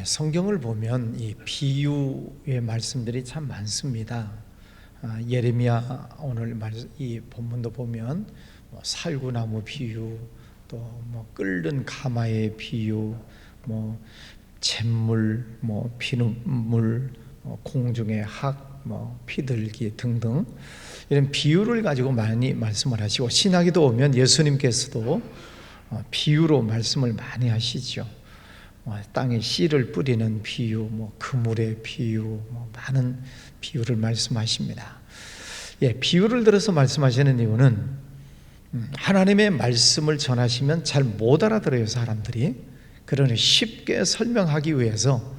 예, 성경을 보면 이 비유의 말씀들이 참 많습니다. 아, 예레미야 오늘 말, 이 본문도 보면 뭐 살구나무 비유, 또 뭐 끓는 가마의 비유, 뭐 잿물, 뭐 피눈물, 뭐 공중의 학, 뭐 피들기 등등 이런 비유를 가지고 많이 말씀을 하시고 신학에도 오면 예수님께서도 어, 비유로 말씀을 많이 하시죠. 뭐 땅에 씨를 뿌리는 비유, 뭐 그물의 비유, 뭐 많은 비유를 말씀하십니다. 예, 비유를 들어서 말씀하시는 이유는 음, 하나님의 말씀을 전하시면 잘 못 알아들어요 사람들이. 그러니 쉽게 설명하기 위해서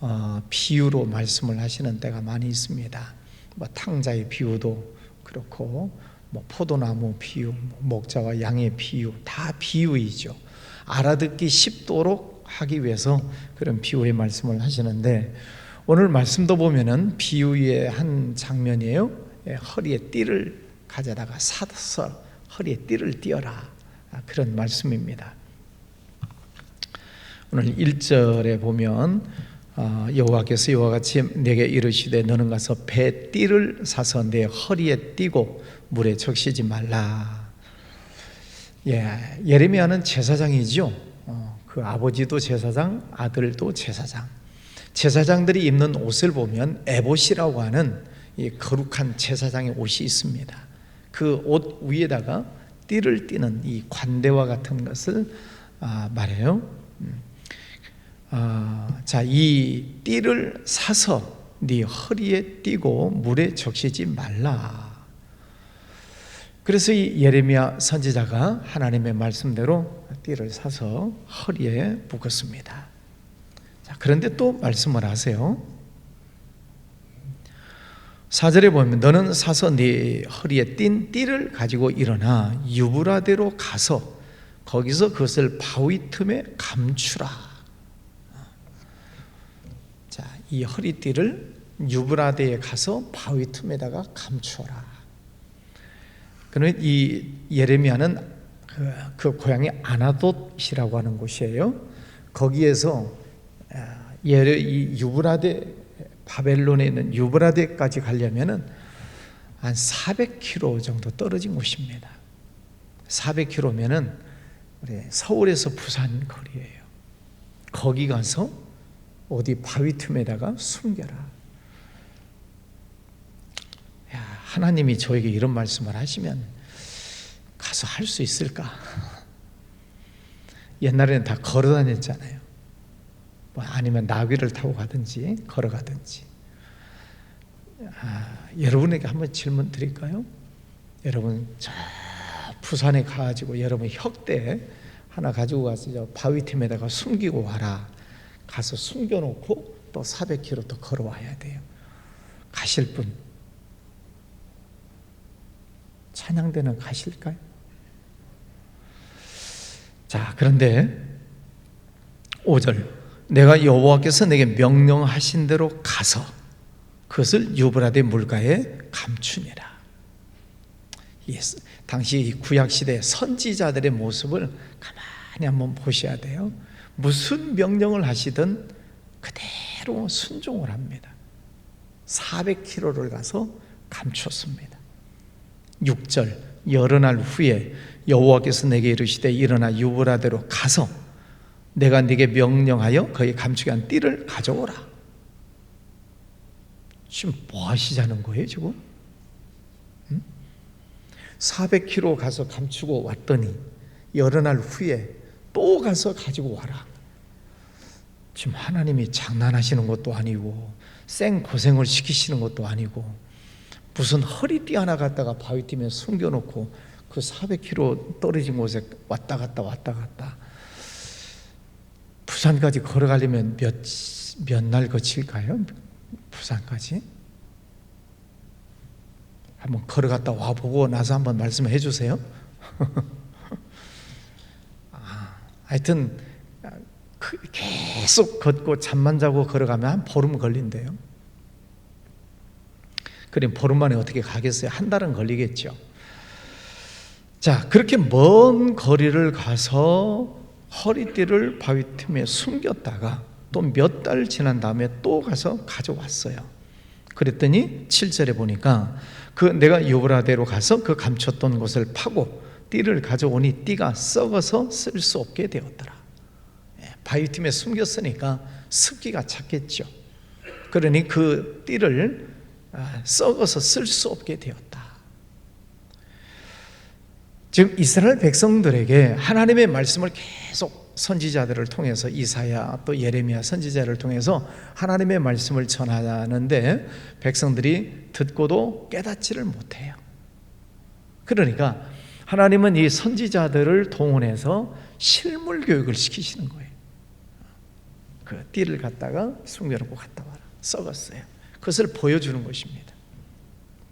어, 비유로 말씀을 하시는 때가 많이 있습니다. 뭐 탕자의 비유도 그렇고, 뭐 포도나무 비유, 뭐 목자와 양의 비유 다 비유이죠. 알아듣기 쉽도록 하기 위해서 그런 비유의 말씀을 하시는데 오늘 말씀도 보면은 비유의 한 장면이에요. 예, 허리에 띠를 가져다가 사서 허리에 띠를 띄어라 아, 그런 말씀입니다. 오늘 1절에 보면 어, 여호와께서 이와 같이 내게 이르시되 너는 가서 배 띠를 사서 내 허리에 띠고 물에 적시지 말라. 예, 예레미야는 제사장이죠. 어, 그 아버지도 제사장, 아들도 제사장. 제사장들이 입는 옷을 보면 에봇이라고 하는 이 거룩한 제사장의 옷이 있습니다. 그 옷 위에다가 띠를 띠는 이 관대와 같은 것을 아, 말해요. 음. 아, 자, 이 띠를 사서 네 허리에 띠고 물에 적시지 말라. 그래서 이 예레미야 선지자가 하나님의 말씀대로 띠를 사서 허리에 묶었습니다. 자, 그런데 또 말씀을 하세요. 사절에 보면 너는 사서 네 허리에 띈 띠를 가지고 일어나 유브라데로 가서 거기서 그것을 바위 틈에 감추라. 자, 이 허리띠를 유브라데에 가서 바위 틈에다가 감추어라. 그러면 이 예레미야는 그, 그 고향이 아나돗이라고 하는 곳이에요. 거기에서 아, 예레 이 유브라데 바벨론에 있는 유브라데까지 가려면은 한 400km 정도 떨어진 곳입니다. 400km면은 우리 서울에서 부산 거리예요. 거기 가서 어디 바위 틈에다가 숨겨라. 야, 하나님이 저에게 이런 말씀을 하시면 가서 할 수 있을까? 옛날에는 다 걸어 다녔잖아요. 뭐 아니면 나귀를 타고 가든지 걸어가든지. 아, 여러분에게 한번 질문 드릴까요? 여러분 저 부산에 가가지고 여러분 혁대 하나 가지고 가서 저 바위 틈에다가 숨기고 와라. 가서 숨겨놓고 또 400km 더 걸어와야 돼요. 가실 분 찬양대는 가실까요? 자, 그런데 5절 내가 여호와께서 내게 명령하신 대로 가서 그것을 유브라데 물가에 감추니라. 예수, 당시 구약 시대 선지자들의 모습을 가만히 한번 보셔야 돼요. 무슨 명령을 하시든 그대로 순종을 합니다. 400km를 가서 감췄습니다. 6절 여러 날 후에 여호와께서 내게 이르시되 일어나 유브라데로 가서 내가 네게 명령하여 거기 감추게 한 띠를 가져오라. 지금 뭐 하시자는 거예요, 지금? 응? 400km 가서 감추고 왔더니 여러 날 후에 또 가서 가지고 와라. 지금 하나님이 장난하시는 것도 아니고 생 고생을 시키시는 것도 아니고 무슨 허리띠 하나 갖다가 바위 띠에 숨겨놓고 그 400km 떨어진 곳에 왔다 갔다 왔다 갔다 부산까지 걸어가려면 몇 몇 날 거칠까요? 부산까지 한번 걸어갔다 와 보고 나서 한번 말씀해 주세요. 아, 하여튼 그 계속 걷고 잠만 자고 걸어가면 한 보름 걸린대요. 그럼 보름 만에 어떻게 가겠어요? 한 달은 걸리겠죠. 자, 그렇게 먼 거리를 가서 허리띠를 바위 틈에 숨겼다가 또 몇 달 지난 다음에 또 가서 가져왔어요. 그랬더니 7절에 보니까 그 내가 유브라데로 가서 그 감췄던 곳을 파고 띠를 가져오니 띠가 썩어서 쓸 수 없게 되었더라. 예, 바위 틈에 숨겼으니까 습기가 찼겠죠. 그러니 그 띠를 아, 썩어서 쓸 수 없게 되었다. 지금 이스라엘 백성들에게 하나님의 말씀을 계속 선지자들을 통해서 이사야 또 예레미야 선지자를 통해서 하나님의 말씀을 전하는데 백성들이 듣고도 깨닫지를 못해요. 그러니까 하나님은 이 선지자들을 동원해서 실물 교육을 시키시는 거예요. 그 띠를 갖다가 숨겨놓고 갔다 와라. 썩었어요. 그것을 보여주는 것입니다.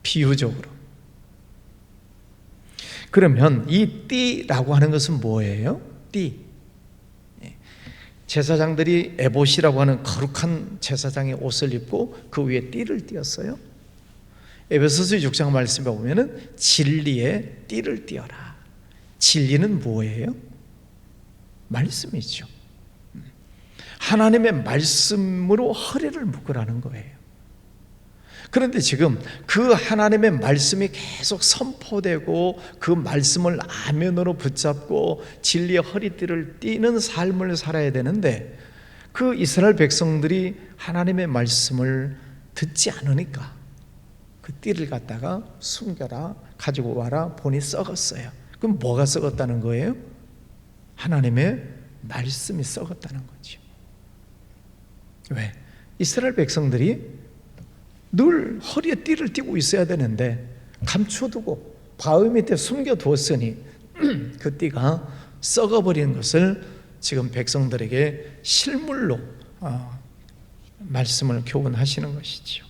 비유적으로. 그러면 이 띠라고 하는 것은 뭐예요? 띠. 예. 제사장들이 에봇이라고 하는 거룩한 제사장의 옷을 입고 그 위에 띠를 띄었어요. 에베소서 6장 말씀에 보면은 진리의 띠를 띄어라. 진리는 뭐예요? 말씀이죠. 하나님의 말씀으로 허리를 묶으라는 거예요. 그런데 지금 그 하나님의 말씀이 계속 선포되고 그 말씀을 아멘으로 붙잡고 진리의 허리띠를 띠는 삶을 살아야 되는데 그 이스라엘 백성들이 하나님의 말씀을 듣지 않으니까 그 띠를 갖다가 숨겨라 가지고 와라 보니 썩었어요. 그럼 뭐가 썩었다는 거예요? 하나님의 말씀이 썩었다는 거죠. 왜? 이스라엘 백성들이 늘 허리에 띠를 띠고 있어야 되는데 감춰두고 바위 밑에 숨겨두었으니 그 띠가 썩어버린 것을 지금 백성들에게 실물로 어, 말씀을 교훈하시는 것이죠.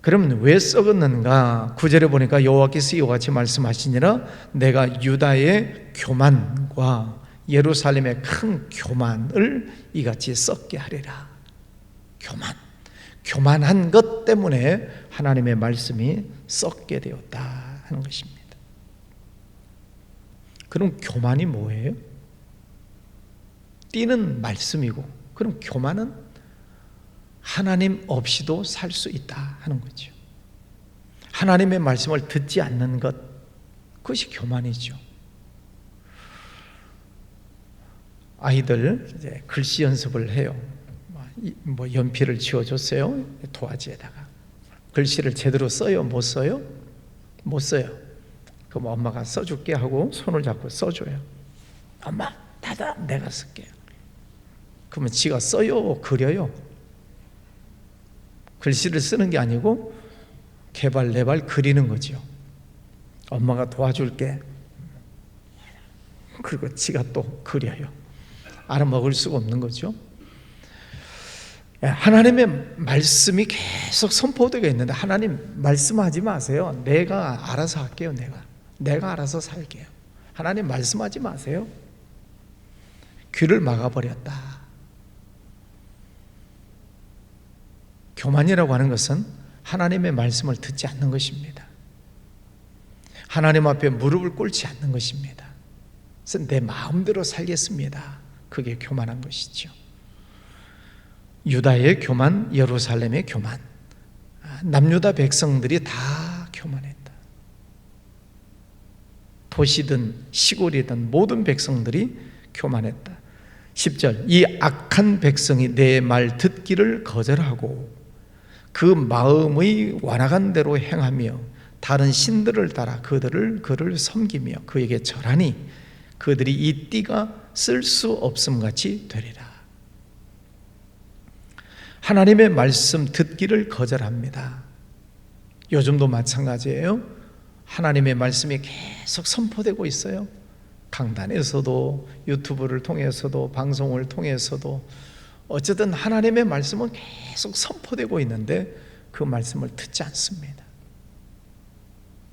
그럼 왜 썩었는가? 구절에 보니까 여호와께서 이와 같이 말씀하시니라 내가 유다의 교만과 예루살렘의 큰 교만을 이같이 썩게 하리라. 교만. 교만한 것 때문에 하나님의 말씀이 썩게 되었다 하는 것입니다. 그럼 교만이 뭐예요? 띠는 말씀이고, 그럼 교만은 하나님 없이도 살 수 있다 하는 거죠. 하나님의 말씀을 듣지 않는 것, 그것이 교만이죠. 아이들 이제 글씨 연습을 해요. 뭐 연필을 지워줬어요? 도화지에다가. 글씨를 제대로 써요? 못 써요? 못 써요. 그럼 엄마가 써줄게 하고 손을 잡고 써줘요. 엄마 닫아. 내가 쓸게요. 그러면 지가 써요? 그려요? 글씨를 쓰는 게 아니고 개발 내발 그리는 거죠 엄마가 도와줄게. 그리고 지가 또 그려요. 알아먹을 수가 없는 거죠. 예, 하나님의 말씀이 계속 선포되고 있는데 하나님 말씀하지 마세요. 내가 알아서 할게요. 내가 내가 알아서 살게요. 하나님 말씀하지 마세요. 귀를 막아버렸다. 교만이라고 하는 것은 하나님의 말씀을 듣지 않는 것입니다. 하나님 앞에 무릎을 꿇지 않는 것입니다. 그래서 내 마음대로 살겠습니다. 그게 교만한 것이죠. 유다의 교만, 예루살렘의 교만, 남유다 백성들이 다 교만했다. 도시든 시골이든 모든 백성들이 교만했다. 10절 이 악한 백성이 내 말 듣기를 거절하고 그 마음의 완악한 대로 행하며 다른 신들을 따라 그들을 그를 섬기며 그에게 절하니 그들이 이 띠가 쓸 수 없음 같이 되리라. 하나님의 말씀 듣기를 거절합니다. 요즘도 마찬가지예요. 하나님의 말씀이 계속 선포되고 있어요. 강단에서도 유튜브를 통해서도 방송을 통해서도 어쨌든 하나님의 말씀은 계속 선포되고 있는데 그 말씀을 듣지 않습니다.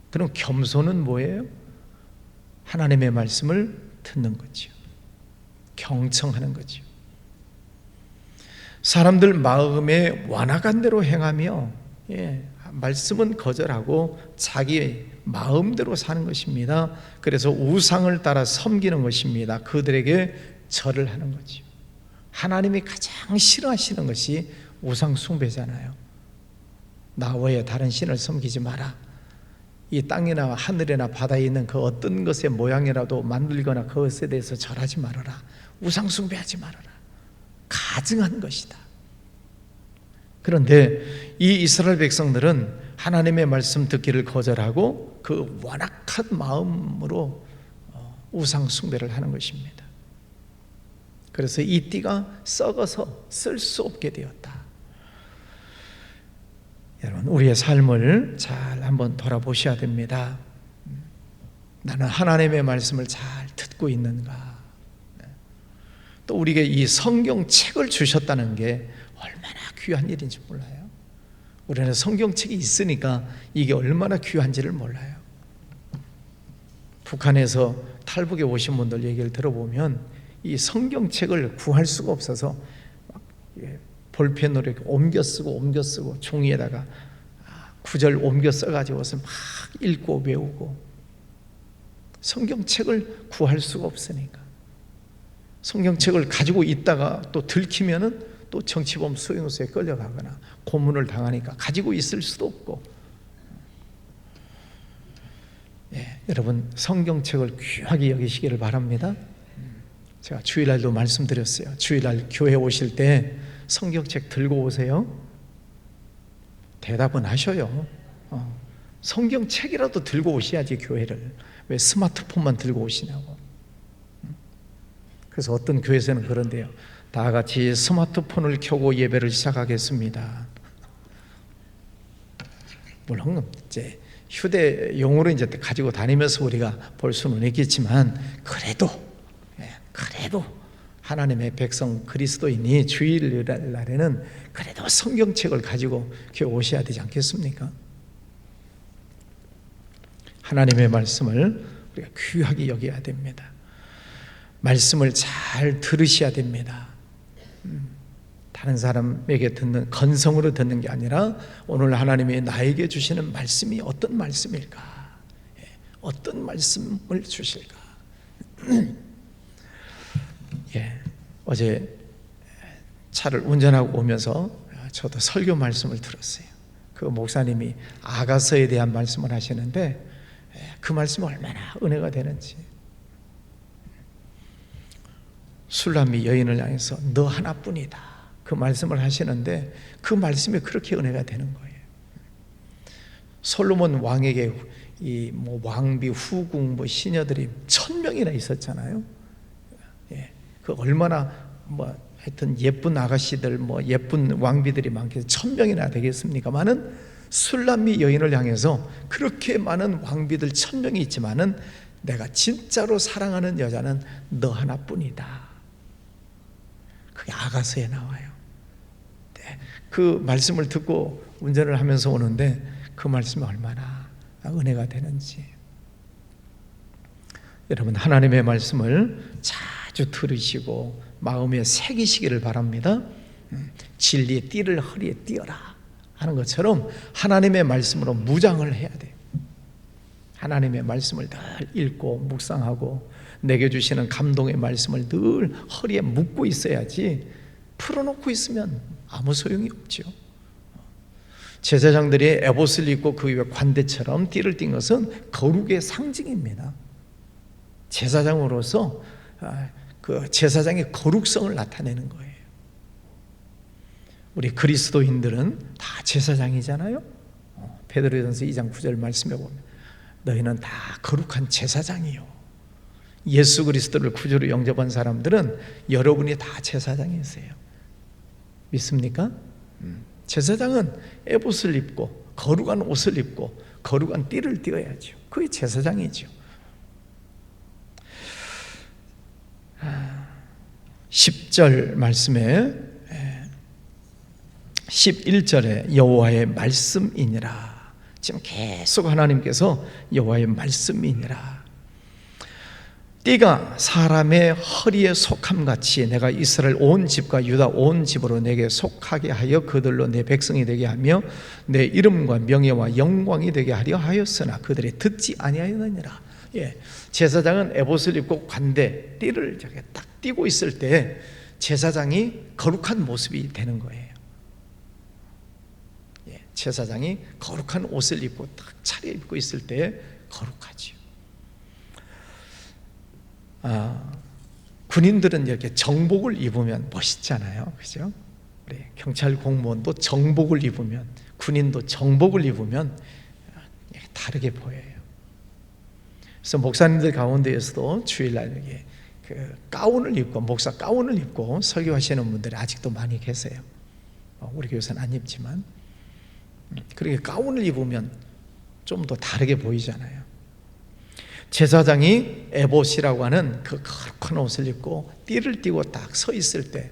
그럼 겸손은 뭐예요? 하나님의 말씀을 듣는 거죠. 경청하는 거죠. 사람들 마음에 완악한 대로 행하며 예, 말씀은 거절하고 자기 마음대로 사는 것입니다. 그래서 우상을 따라 섬기는 것입니다. 그들에게 절을 하는 거지. 하나님이 가장 싫어하시는 것이 우상 숭배잖아요. 나 외에 다른 신을 섬기지 마라. 이 땅이나 하늘이나 바다에 있는 그 어떤 것의 모양이라도 만들거나 그것에 대해서 절하지 말아라. 우상 숭배하지 말아라. 가증한 것이다. 그런데 이 이스라엘 백성들은 하나님의 말씀 듣기를 거절하고 그 완악한 마음으로 어, 우상 숭배를 하는 것입니다. 그래서 이 띠가 썩어서 쓸 수 없게 되었다. 여러분, 우리의 삶을 잘 한번 돌아보셔야 됩니다. 나는 하나님의 말씀을 잘 듣고 있는가? 또 우리에게 이 성경책을 주셨다는 게 얼마나 귀한 일인지 몰라요. 우리는 성경책이 있으니까 이게 얼마나 귀한지를 몰라요. 북한에서 탈북에 오신 분들 얘기를 들어보면 이 성경책을 구할 수가 없어서 막 볼펜으로 옮겨 쓰고 옮겨 쓰고 종이에다가 아, 구절 옮겨 써가지고서 막 읽고 외우고 성경책을 구할 수가 없으니까 성경책을 가지고 있다가 또 들키면은 또 정치범 수용소에 끌려가거나 고문을 당하니까 가지고 있을 수도 없고 예, 여러분 성경책을 귀하게 여기시기를 바랍니다. 제가 주일날도 말씀드렸어요. 주일날 교회 오실 때 성경책 들고 오세요. 대답은 하셔요. 어, 성경책이라도 들고 오셔야지 교회를 왜 스마트폰만 들고 오시냐고. 그래서 어떤 교회에서는 그런데요. 다 같이 스마트폰을 켜고 예배를 시작하겠습니다. 물론 이제 휴대용으로 이제 가지고 다니면서 우리가 볼 수는 있겠지만 그래도 예, 그래도 하나님의 백성 그리스도인이 주일 날에는 그래도 성경책을 가지고 교회 오셔야 되지 않겠습니까? 하나님의 말씀을 우리가 귀하게 여겨야 됩니다. 말씀을 잘 들으셔야 됩니다. 음, 다른 사람에게 듣는 건성으로 듣는 게 아니라 오늘 하나님이 나에게 주시는 말씀이 어떤 말씀일까? 예, 어떤 말씀을 주실까? 예, 어제 차를 운전하고 오면서 저도 설교 말씀을 들었어요. 그 목사님이 아가서에 대한 말씀을 하시는데 예, 그 말씀이 얼마나 은혜가 되는지. 술람이 여인을 향해서 너 하나뿐이다. 그 말씀을 하시는데 그 말씀이 그렇게 은혜가 되는 거예요. 솔로몬 왕에게 이 뭐 왕비 후궁 뭐 시녀들이 천 명이나 있었잖아요. 예, 그 얼마나 뭐 하여튼 예쁜 아가씨들 뭐 예쁜 왕비들이 많겠 천 명이나 되겠습니까만은 술람미 여인을 향해서 그렇게 많은 왕비들 천 명이 있지만은 내가 진짜로 사랑하는 여자는 너 하나뿐이다. 그게 아가서에 나와요. 네, 그 말씀을 듣고 운전을 하면서 오는데 그 말씀이 얼마나 은혜가 되는지. 여러분 하나님의 말씀을 자주 들으시고 마음에 새기시기를 바랍니다. 음, 진리의 띠를 허리에 띄어라 하는 것처럼 하나님의 말씀으로 무장을 해야 돼. 하나님의 말씀을 늘 읽고 묵상하고 내게 주시는 감동의 말씀을 늘 허리에 묶고 있어야지 풀어놓고 있으면 아무 소용이 없죠. 제사장들이 에봇을 입고 그 위에 관대처럼 띠를 띈 것은 거룩의 상징입니다. 제사장으로서 아, 그 제사장의 거룩성을 나타내는 거예요. 우리 그리스도인들은 다 제사장이잖아요. 어, 베드로전서 2장 9절 말씀에 보면 너희는 다 거룩한 제사장이요. 예수 그리스도를 구주로 영접한 사람들은 여러분이 다 제사장이세요. 믿습니까? 음. 제사장은 에봇을 입고 거룩한 옷을 입고 거룩한 띠를 띄어야죠. 그게 제사장이죠. 10절 말씀에 11절에 여호와의 말씀이니라. 지금 계속 하나님께서 여호와의 말씀이니라. 띠가 사람의 허리에 속함 같이 내가 이스라엘 온 집과 유다 온 집으로 내게 속하게 하여 그들로 내 백성이 되게 하며 내 이름과 명예와 영광이 되게 하려 하였으나 그들이 듣지 아니하였느니라. 예, 제사장은 에봇을 입고 관대 띠를 저게 딱 띄고 있을 때 제사장이 거룩한 모습이 되는 거예요. 예, 제사장이 거룩한 옷을 입고 딱 차려입고 있을 때 거룩하지요. 아, 군인들은 이렇게 정복을 입으면 멋있잖아요. 그죠? 우리 경찰 공무원도 정복을 입으면 군인도 정복을 입으면 다르게 보여요. 그래서 목사님들 가운데에서도 주일날 이렇게 그 가운을 입고 목사 가운을 입고 설교하시는 분들이 아직도 많이 계세요. 어, 우리 교회는 안 입지만 그렇게 가운을 입으면 좀 더 다르게 보이잖아요. 제사장이 에봇이라고 하는 그 거룩한 옷을 입고 띠를 띠고 딱 서 있을 때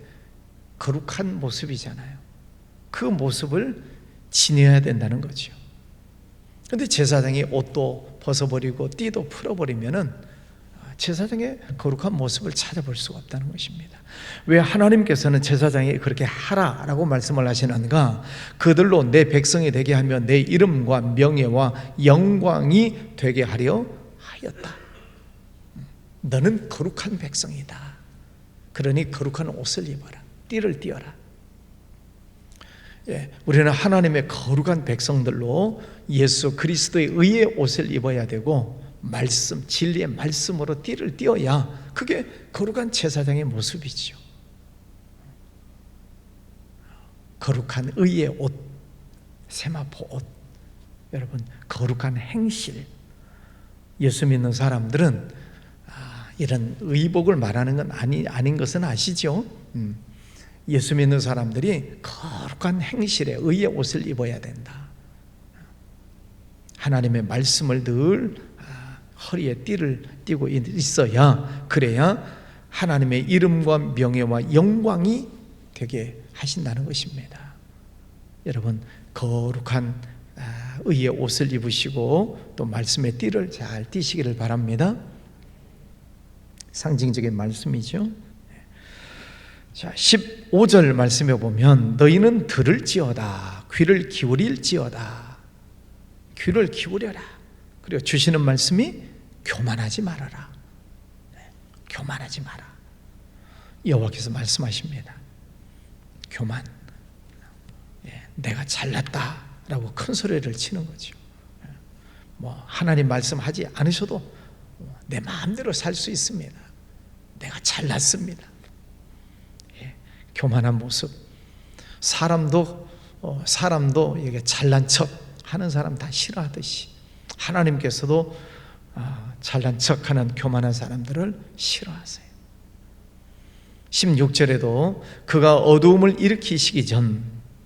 거룩한 모습이잖아요. 그 모습을 지녀야 된다는 거죠. 근데 제사장이 옷도 벗어버리고 띠도 풀어버리면은 제사장의 거룩한 모습을 찾아볼 수가 없다는 것입니다. 왜 하나님께서는 제사장이 그렇게 하라라고 말씀을 하시는가? 그들로 내 백성이 되게 하며 내 이름과 명예와 영광이 되게 하려 하였다. 너는 거룩한 백성이다. 그러니 거룩한 옷을 입어라. 띠를 띠어라. 예, 우리는 하나님의 거룩한 백성들로 예수 그리스도의 의의 옷을 입어야 되고 말씀 진리의 말씀으로 띠를 띄어야 그게 거룩한 제사장의 모습이죠. 거룩한 의의 옷, 세마포 옷. 여러분 거룩한 행실. 예수 믿는 사람들은 아, 이런 의복을 말하는 건 아니 아닌 것은 아시죠? 음. 예수 믿는 사람들이 거룩한 행실에 의의 옷을 입어야 된다. 하나님의 말씀을 늘 아, 허리에 띠를 띠고 있어야 그래야 하나님의 이름과 명예와 영광이 되게 하신다는 것입니다. 여러분 거룩한 아, 의의 옷을 입으시고 또 말씀의 띠를 잘 띠시기를 바랍니다. 상징적인 말씀이죠. 자, 15절 말씀에 보면 너희는 들을지어다 귀를 기울일지어다 귀를 기울여라 그리고 주시는 말씀이 교만하지 말아라. 네, 교만하지 마라. 여호와께서 말씀하십니다. 교만. 예, 내가 잘났다라고 큰 소리를 치는 거죠. 예, 뭐 하나님 말씀하지 않으셔도 내 마음대로 살 수 있습니다. 내가 잘났습니다. 교만한 모습. 사람도 어, 사람도 이게 잘난 척 하는 사람 다 싫어하듯이 하나님께서도 아, 잘난 척하는 교만한 사람들을 싫어하세요. 16절에도 그가 어두움을 일으키시기 전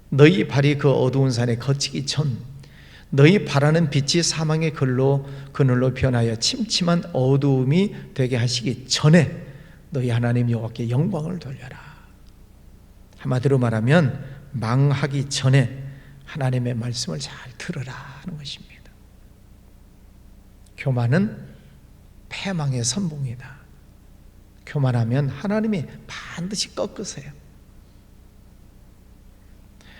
너희 발이 그 어두운 산에 거치기 전 너희 바라는 빛이 사망의 글로 그늘로 변하여 침침한 어두움이 되게 하시기 전에 너희 하나님 여호와께 영광을 돌려라. 한마디로 말하면 망하기 전에 하나님의 말씀을 잘 들으라 하는 것입니다. 교만은 패망의 선봉이다. 교만하면 하나님이 반드시 꺾으세요.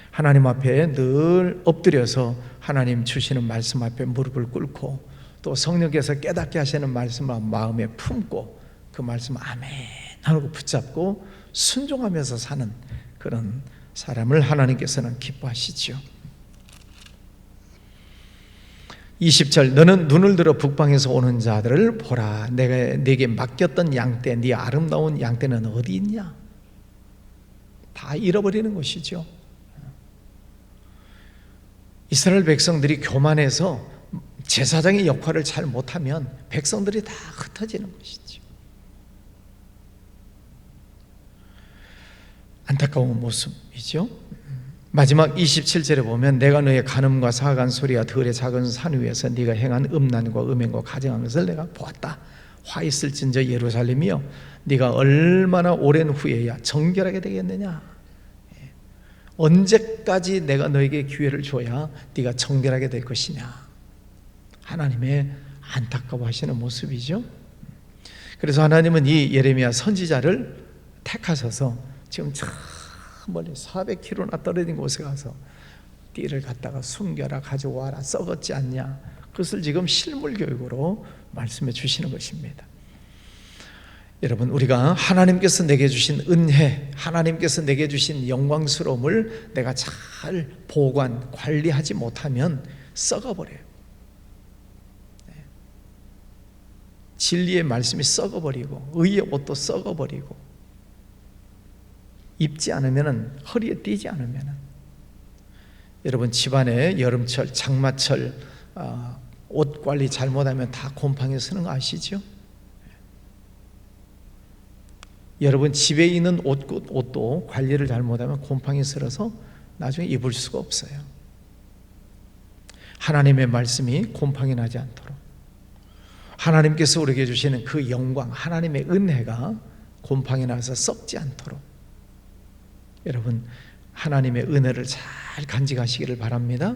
하나님 앞에 늘 엎드려서 하나님 주시는 말씀 앞에 무릎을 꿇고 또 성령께서 깨닫게 하시는 말씀을 마음에 품고 그 말씀 아멘 하고 붙잡고 순종하면서 사는 그런 사람을 하나님께서는 기뻐하시죠. 20절 너는 눈을 들어 북방에서 오는 자들을 보라. 내가 내게 맡겼던 양떼 네 아름다운 양떼는 어디 있냐? 다 잃어버리는 것이죠. 이스라엘 백성들이 교만해서 제사장의 역할을 잘 못하면 백성들이 다 흩어지는 것이죠. 안타까운 모습이죠. 마지막 27절에 보면 내가 너의 간음과 사간 소리와 들의 작은 산 위에서 네가 행한 음란과 음행과 가정한 것을 내가 보았다. 화 있을진저 예루살렘이여 네가 얼마나 오랜 후에야 정결하게 되겠느냐. 예. 언제까지 내가 너에게 기회를 줘야 네가 정결하게 될 것이냐. 하나님의 안타까워하시는 모습이죠. 그래서 하나님은 이 예레미야 선지자를 택하셔서 지금 저 멀리 400km나 떨어진 곳에 가서 띠를 갖다가 숨겨라 가져와라 썩었지 않냐 그것을 지금 실물 교육으로 말씀해 주시는 것입니다. 여러분 우리가 하나님께서 내게 주신 은혜, 하나님께서 내게 주신 영광스러움을 내가 잘 보관, 관리하지 못하면 썩어버려요. 네. 진리의 말씀이 썩어버리고 의의 옷도 썩어버리고 입지 않으면 허리에 띄지 않으면 여러분 집안에 여름철, 장마철 어, 옷 관리 잘못하면 다 곰팡이 쓰는 거 아시죠? 여러분 집에 있는 옷, 옷도 관리를 잘못하면 곰팡이 슬어서 나중에 입을 수가 없어요. 하나님의 말씀이 곰팡이 나지 않도록 하나님께서 우리에게 주시는 그 영광, 하나님의 은혜가 곰팡이 나서 썩지 않도록 여러분 하나님의 은혜를 잘 간직하시기를 바랍니다.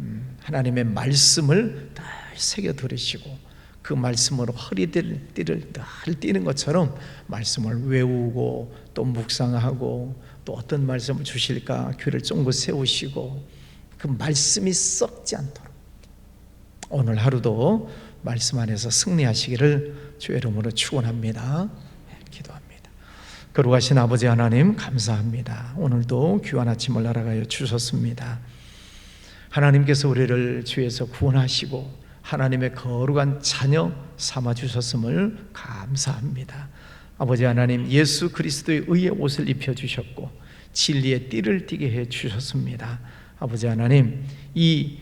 음, 하나님의 말씀을 잘 새겨 들으시고 그 말씀으로 허리띠를 늘 뛰는 것처럼 말씀을 외우고 또 묵상하고 또 어떤 말씀을 주실까 귀를 쫑긋 세우시고 그 말씀이 썩지 않도록 오늘 하루도 말씀 안에서 승리하시기를 주의 이름으로 축원합니다. 거룩하신 아버지 하나님 감사합니다. 오늘도 귀한 아침을 날아가여 주셨습니다. 하나님께서 우리를 주에서 구원하시고 하나님의 거룩한 자녀 삼아 주셨음을 감사합니다. 아버지 하나님 예수 그리스도의 의의 옷을 입혀 주셨고 진리의 띠를 띠게 해 주셨습니다. 아버지 하나님 이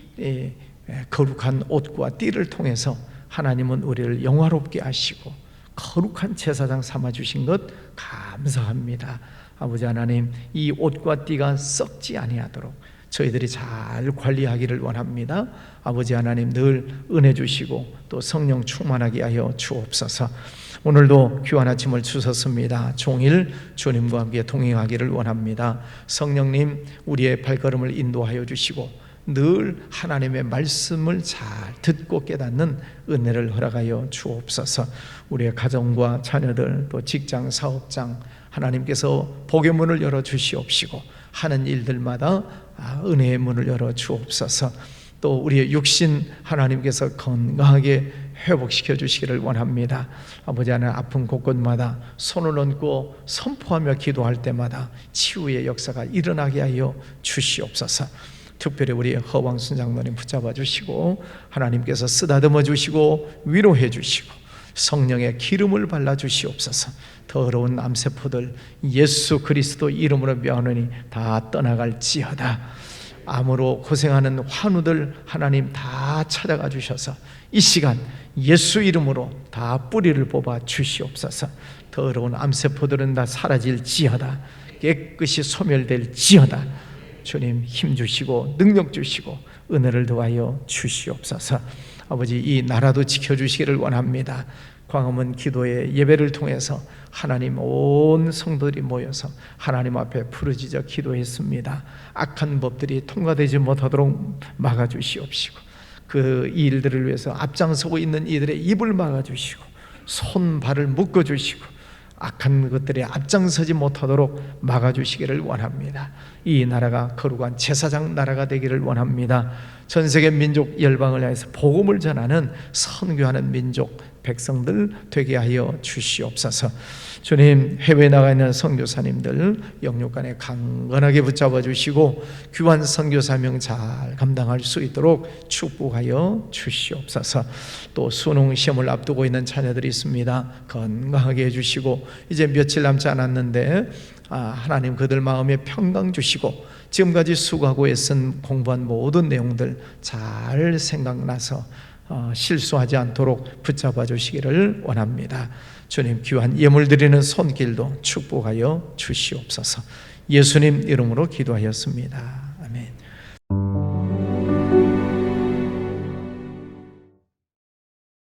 거룩한 옷과 띠를 통해서 하나님은 우리를 영화롭게 하시고 거룩한 제사장 삼아 주신 것 감사합니다. 아버지 하나님 이 옷과 띠가 썩지 아니하도록 저희들이 잘 관리하기를 원합니다. 아버지 하나님 늘 은혜 주시고 또 성령 충만하게 하여 주옵소서. 오늘도 귀한 아침을 주셨습니다. 종일 주님과 함께 동행하기를 원합니다. 성령님 우리의 발걸음을 인도하여 주시고 늘 하나님의 말씀을 잘 듣고 깨닫는 은혜를 허락하여 주옵소서. 우리의 가정과 자녀들 또 직장 사업장 하나님께서 복의 문을 열어 주시옵시고 하는 일들마다 아, 은혜의 문을 열어 주옵소서. 또 우리의 육신 하나님께서 건강하게 회복시켜 주시기를 원합니다. 아버지 하나님 아픈 곳곳마다 손을 얹고 선포하며 기도할 때마다 치유의 역사가 일어나게 하여 주시옵소서. 특별히 우리 허왕순 장로님 붙잡아 주시고 하나님께서 쓰다듬어 주시고 위로해 주시고 성령의 기름을 발라 주시옵소서. 더러운 암세포들 예수 그리스도 이름으로 명하노니 다 떠나갈지어다. 암으로 고생하는 환우들 하나님 다 찾아가 주셔서 이 시간 예수 이름으로 다 뿌리를 뽑아 주시옵소서. 더러운 암세포들은 다 사라질지어다. 깨끗이 소멸될지어다. 주님 힘 주시고 능력 주시고 은혜를 더하여 주시옵소서. 아버지 이 나라도 지켜 주시기를 원합니다. 광화문 기도의 예배를 통해서 하나님 온 성도들이 모여서 하나님 앞에 부르짖어 기도했습니다. 악한 법들이 통과되지 못하도록 막아 주시옵시고 그 일들을 위해서 앞장서고 있는 이들의 입을 막아 주시고 손 발을 묶어 주시고 악한 것들이 앞장서지 못하도록 막아 주시기를 원합니다. 이 나라가 거룩한 제사장 나라가 되기를 원합니다. 전 세계 민족 열방을 향해서 복음을 전하는 선교하는 민족 백성들 되게 하여 주시옵소서. 주님 해외 나가 있는 선교사님들 영육간에 강건하게 붙잡아 주시고 귀한 선교 사명 잘 감당할 수 있도록 축복하여 주시옵소서. 또 수능 시험을 앞두고 있는 자녀들이 있습니다. 건강하게 해 주시고 이제 며칠 남지 않았는데 아, 하나님 그들 마음에 평강 주시고 지금까지 수고하고 애쓴 공부한 모든 내용들 잘 생각나서 어, 실수하지 않도록 붙잡아 주시기를 원합니다. 주님 귀한 예물 드리는 손길도 축복하여 주시옵소서. 예수님 이름으로 기도하였습니다.